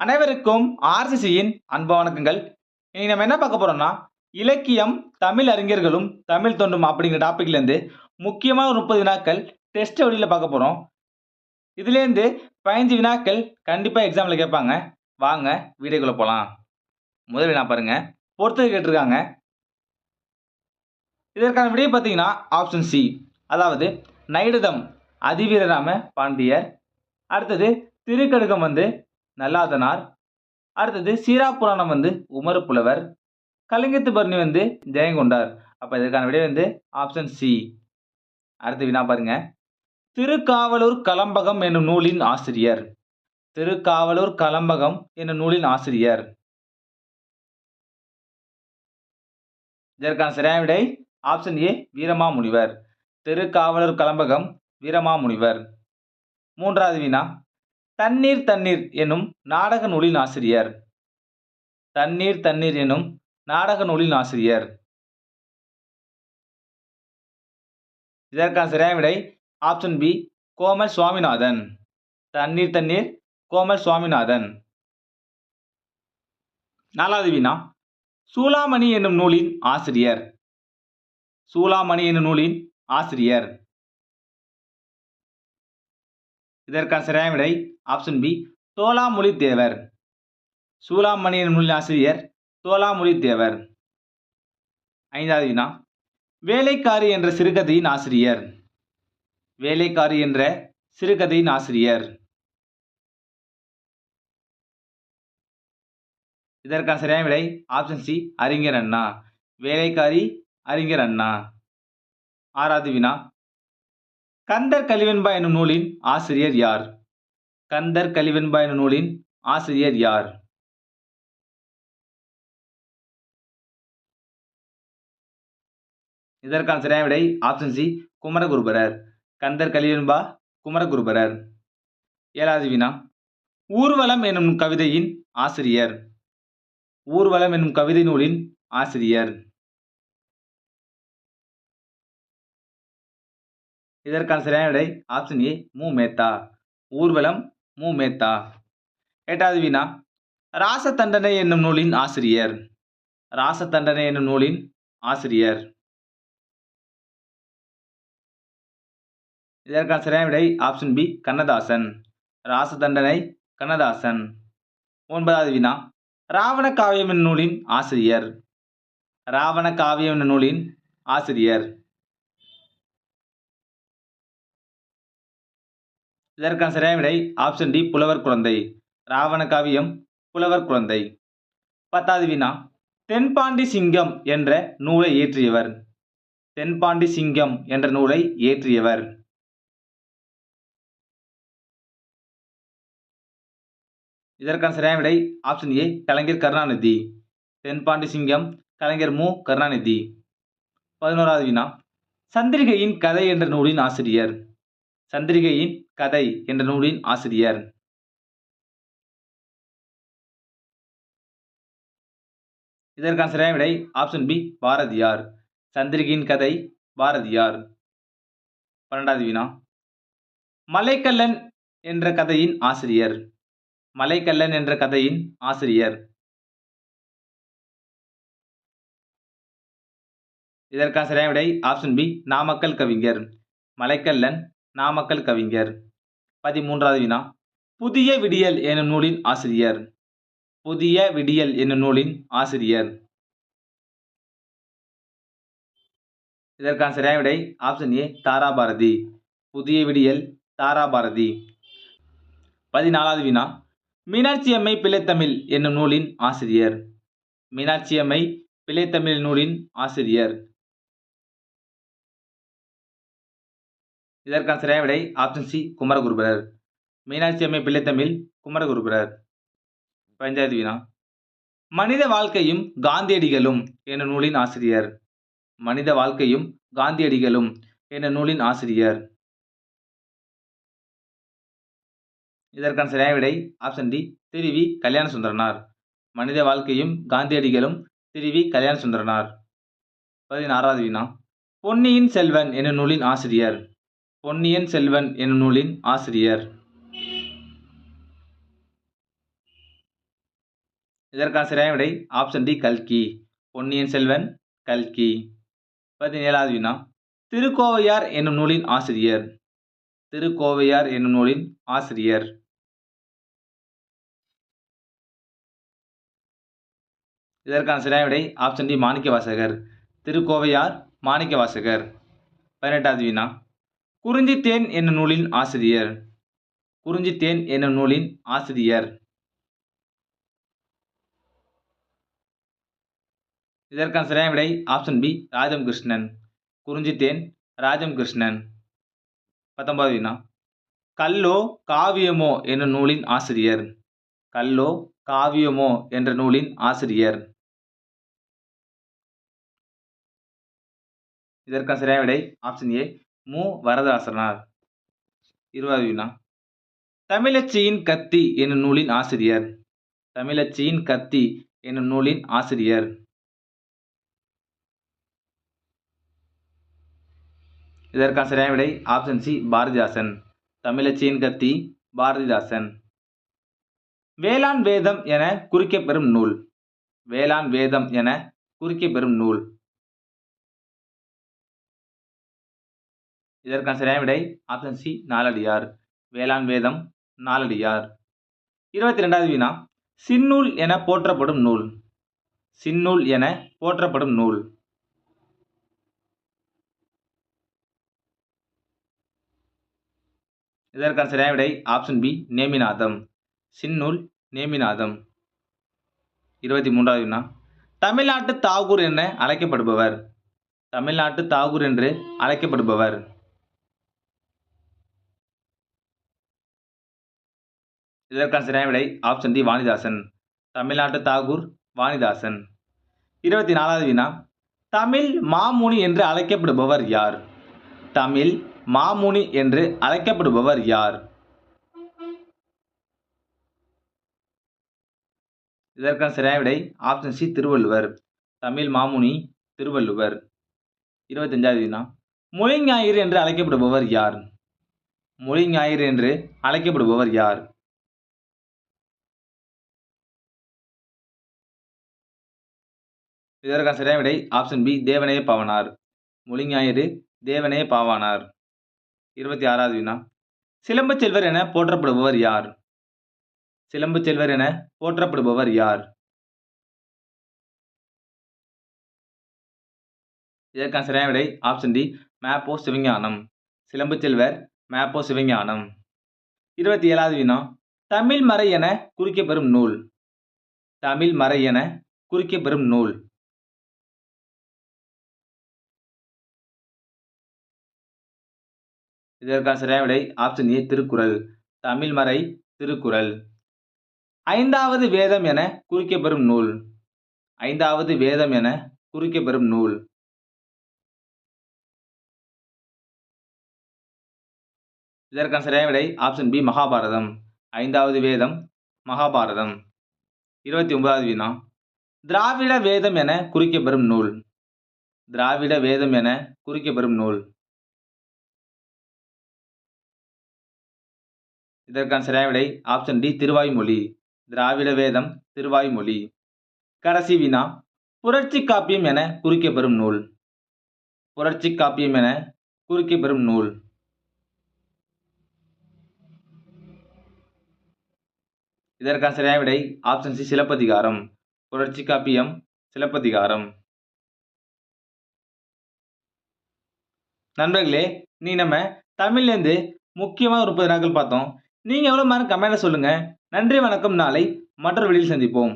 அனைவருக்கும் ஆர்சிசியின் அன்பு வணக்கங்கள். இன்னைக்கு நம்ம என்ன பார்க்க போறோம்னா இலக்கியம் தமிழ் அறிஞர்களும் தமிழ் தொண்டும் அப்படிங்கிற டாபிக்லேருந்து முக்கியமாக முக்கியமான ஒரு முப்பது வினாக்கள் டெஸ்ட் வழியில் பார்க்க போகிறோம் இதுலேருந்து பதினஞ்சு வினாக்கள் கண்டிப்பாக எக்ஸாமில் கேட்பாங்க. வாங்க வீடியோக்குள்ளே போகலாம் முதல் வினா பாருங்க. பொறுத்தது கேட்டிருக்காங்க. இதற்கான விடையை பார்த்தீங்கன்னா ஆப்ஷன் சி அதாவது நைடுதம் அதிவீரராம பாண்டியர். அடுத்தது திருக்கடுக்கம் வந்து நல்லாதனார். அடுத்தது சீரா புராணம் வந்து உமர் புலவர். கலிங்கத்து பர்ணி வந்து ஜெயங்கொண்டார் அப்போ இதற்கான விடை வந்து ஆப்ஷன் சி அடுத்த வினா பாருங்க. திருக்காவலூர் கலம்பகம் என்னும் நூலின் ஆசிரியர். திருக்காவலூர் கலம்பகம் என்னும் நூலின் ஆசிரியர். இதற்கான சரியான விடை ஆப்ஷன் ஏ வீரமாமுனிவர். திருக்காவலூர் கலம்பகம் வீரமாமுனிவர். மூன்றாவது வினா தண்ணீர் தண்ணீர் என்னும் நாடக நூலின் ஆசிரியர். தண்ணீர் தண்ணீர் என்னும் நாடக நூலின் ஆசிரியர். இதற்கான சரியான விடை ஆப்ஷன் பி கோமல் சுவாமிநாதன். தண்ணீர் தண்ணீர் கோமல் சுவாமிநாதன். நாலாவது வினா சூளாமணி என்னும் நூலின் ஆசிரியர். சூளாமணி என்னும் நூலின் ஆசிரியர். இதற்கான சரியான விடை ஆப்ஷன் பி தோலாமொழி தேவர் சூளாமணி நூலின் ஆசிரியர் தோலாமொழி தேவர் ஐந்தாவது வினா. வேலைக்காரி என்ற சிறுகதையின் ஆசிரியர். வேலைக்காரி என்ற சிறுகதையின் ஆசிரியர். இதற்கான சரியான விடை ஆப்ஷன் சி அறிஞர் அண்ணா. வேலைக்காரி அறிஞர் அண்ணா. ஆறாவது வினா. கந்தர் கலிவெண்பா என்னும் நூலின் ஆசிரியர் யார்? கந்தர் கலிவெண்பா என்னும் நூலின் ஆசிரியர் யார்? இதற்கான சரியான விடை ஆப்ஷன் சி குமரகுருபரர். கந்தர் கலிவெண்பா குமரகுருபரர். ஏழாவது வினா ஊர்வலம் என்னும் கவிதையின் ஆசிரியர். ஊர்வலம் என்னும் கவிதை நூலின் ஆசிரியர். இதற்கான சரியான விடை ஆப்ஷன் ஏ மு மேத்தா. ஊர்வலம் மு மேத்தா. எட்டாவது வினா ராசதண்டனை என்னும் நூலின் ஆசிரியர். ராசதண்டனை என்னும் நூலின் ஆசிரியர். இதற்கான சரியான விடை ஆப்ஷன் பி கண்ணதாசன். ராசதண்டனை கண்ணதாசன். ஒன்பதாவது வினா ராவண காவியம் என்னும் நூலின் ஆசிரியர். ராவண காவியம் என்னும் நூலின் ஆசிரியர். இதற்கான சரியான விடை ஆப்ஷன் டி புலவர் குழந்தை. ராவண காவியம் புலவர் குழந்தை. பத்தாவது வினா. தென்பாண்டி சிங்கம் என்ற நூலை இயற்றியவர் தென்பாண்டி சிங்கம் என்ற நூலை இயற்றியவர் இதற்கான சரியான விடை ஆப்ஷன் ஏ கலைஞர் கருணாநிதி. தென்பாண்டி சிங்கம் கலைஞர் மு. கருணாநிதி. பதினோராவது வினா. சந்திரிகையின் கதை என்ற நூலின் ஆசிரியர். சந்திரிகையின் கதை என்ற நூலின் ஆசிரியர். இதற்கான சரியான விடை ஆப்ஷன் பி பாரதியார். சந்திரிகையின் கதை பாரதியார். பன்னெண்டாவது வினா மலைக்கல்லன் என்ற கதையின் ஆசிரியர். மலைக்கல்லன் என்ற கதையின் ஆசிரியர். இதற்கான சரியான விடை ஆப்ஷன் பி நாமக்கல் கவிஞர். மலைக்கல்லன் நாமக்கல் கவிஞர். பதிமூன்றாவது வினா. புதிய விடியல் என்னும் நூலின் ஆசிரியர். புதிய விடியல் என்னும் நூலின் ஆசிரியர். இதற்கான சரியான விடை ஆப்ஷன் ஏ தாராபாரதி. புதிய விடியல் தாராபாரதி. பதினாலாவது வினா. மீனாட்சி அம்மை பிள்ளைத்தமிழ் என்னும் நூலின் ஆசிரியர். மீனாட்சி அம்மை பிள்ளைத்தமிழ் நூலின் ஆசிரியர். இதற்கான சரியான விடை ஆப்ஷன் சி குமரகுருபரர். மீனாட்சி அம்மை பிள்ளைத்தமிழ் குமரகுருபரர். பஞ்சாயத்து வினா மனித வாழ்க்கையும் காந்தியடிகளும் என்ற நூலின் ஆசிரியர். மனித வாழ்க்கையும் காந்தியடிகளும் என்ற நூலின் ஆசிரியர். இதற்கான சரியான விடை ஆப்ஷன் டி திருவி கல்யாண சுந்தரனார் மனித வாழ்க்கையும் காந்தியடிகளும் திருவி கல்யாண சுந்தரனார் பதினாறாவது வினா பொன்னியின் செல்வன் என்ற நூலின் ஆசிரியர். பொன்னியின் செல்வன் என்னும் நூலின் ஆசிரியர். இதற்கான சரியான விடை ஆப்ஷன் டி கல்கி. பொன்னியின் செல்வன் கல்கி. பதினேழாவது வினா. திருக்கோவையார் என்னும் நூலின் ஆசிரியர். திருக்கோவையார் என்னும் நூலின் ஆசிரியர். இதற்கான சரியான விடை ஆப்ஷன் டி மாணிக்க வாசகர் திருக்கோவையார் மாணிக்க வாசகர் பதினெட்டாவது வினா. குறிஞ்சித்தேன் என்ன நூலின் ஆசிரியர். குறிஞ்சித்தேன் என்ன நூலின் ஆசிரியர். இதற்கான சரியான விடை ஆப்ஷன் பி ராஜம் கிருஷ்ணன் குறிஞ்சித்தேன் ராஜம் கிருஷ்ணன் பத்தொன்பது வினா. கல்லோ காவியமோ என்ற நூலின் ஆசிரியர். கல்லோ காவியமோ என்ற நூலின் ஆசிரியர். இதற்கான சரியான விடை ஆப்ஷன் ஏ மு. வரதாசனார் இருபது வினா. தமிழச்சியின் கத்தி என்னும் நூலின் ஆசிரியர். தமிழச்சியின் கத்தி என்னும் நூலின் ஆசிரியர். இதற்கான சரியான விடை ஆப்ஷன் சி பாரதிதாசன். தமிழச்சியின் கத்தி பாரதிதாசன். வேளாண் வேதம் என குறிக்கப்பெறும் நூல். வேளாண் வேதம் என குறிக்கப்பெறும் நூல். இதற்கான சரியான விடை ஆப்ஷன் சி நாலடியார். வேளாண் வேதம் நாலடியார். இருபத்தி ரெண்டாவது வினா சின்னூல் என போற்றப்படும் நூல். சின்னூல் என போற்றப்படும் நூல். இதற்கான சரியான விடை ஆப்ஷன் பி நேமிநாதம். சின்னூல் நேமிநாதம். இருபத்தி மூன்றாவது வினா தமிழ்நாட்டு தாகூர் என அழைக்கப்படுபவர். தமிழ்நாட்டு தாகூர் என்று அழைக்கப்படுபவர். இதற்கான சரியான விடை ஆப்ஷன் டி வாணிதாசன். தமிழ்நாட்டு தாகூர் வாணிதாசன். இருபத்தி நாலாவது வினா தமிழ் மாமுனி என்று அழைக்கப்படுபவர் யார்? தமிழ் மாமுனி என்று அழைக்கப்படுபவர் யார்? இதற்கான சரியான விடை ஆப்ஷன் சி திருவள்ளுவர். தமிழ் மாமுனி திருவள்ளுவர். இருபத்தஞ்சாவது வினா மொழி ஞாயிறு என்று அழைக்கப்படுபவர் யார்? மொழி ஞாயிறு என்று அழைக்கப்படுபவர் யார்? இதற்கான சரியான விடை ஆப்ஷன் பி தேவனே பாவனார். மொழி ஞாயிறு தேவனே பாவானார். இருபத்தி ஆறாவது வினா. சிலம்பு செல்வர் என போற்றப்படுபவர் யார்? சிலம்பு செல்வர் என போற்றப்படுபவர் யார்? இதற்கான சரியான விடை ஆப்ஷன் டி மேப்போ சிவஞானம். சிலம்பு செல்வர் மேப்போ சிவஞானம். இருபத்தி ஏழாவது வினா. தமிழ் மறை என குறிக்கப்பெறும் நூல். தமிழ் மறை என குறிக்கப்பெறும் நூல். இதற்கான சரியான விடை ஆப்ஷன் ஏ திருக்குறள். தமிழ் மறை திருக்குறள். ஐந்தாவது வேதம் என குறிக்கப்பெறும் நூல். ஐந்தாவது வேதம் என குறிக்கப்பெறும் நூல். இதற்கான சரியான விடை ஆப்ஷன் பி மகாபாரதம். ஐந்தாவது வேதம் மகாபாரதம். இருபத்தி ஒன்பதாவது வினா. திராவிட வேதம் என குறிக்கப்பெறும் நூல். திராவிட வேதம் என குறிக்கப்பெறும் நூல். இதற்கான சரியான விடை ஆப்ஷன் டி திருவாய்மொழி திராவிட வேதம் திருவாய்மொழி கடைசி வினா. புரட்சி காப்பியம் என குறிக்கப்பெறும் நூல். புரட்சி காப்பியம் என குறிக்கப்பெறும் நூல். இதற்கான சரியான விடை ஆப்ஷன் சி சிலப்பதிகாரம். புரட்சி காப்பியம் சிலப்பதிகாரம். நண்பர்களே நீ நம்ம தமிழ்லேருந்து முக்கியமாக ஒரு முப்பது நாட்கள் பார்த்தோம். நீங்கள் எவ்வளோ மாதிரி கமெண்ட்டில் சொல்லுங்கள் நன்றி வணக்கம். நாளை மற்றொரு வெளியில் சந்திப்போம்.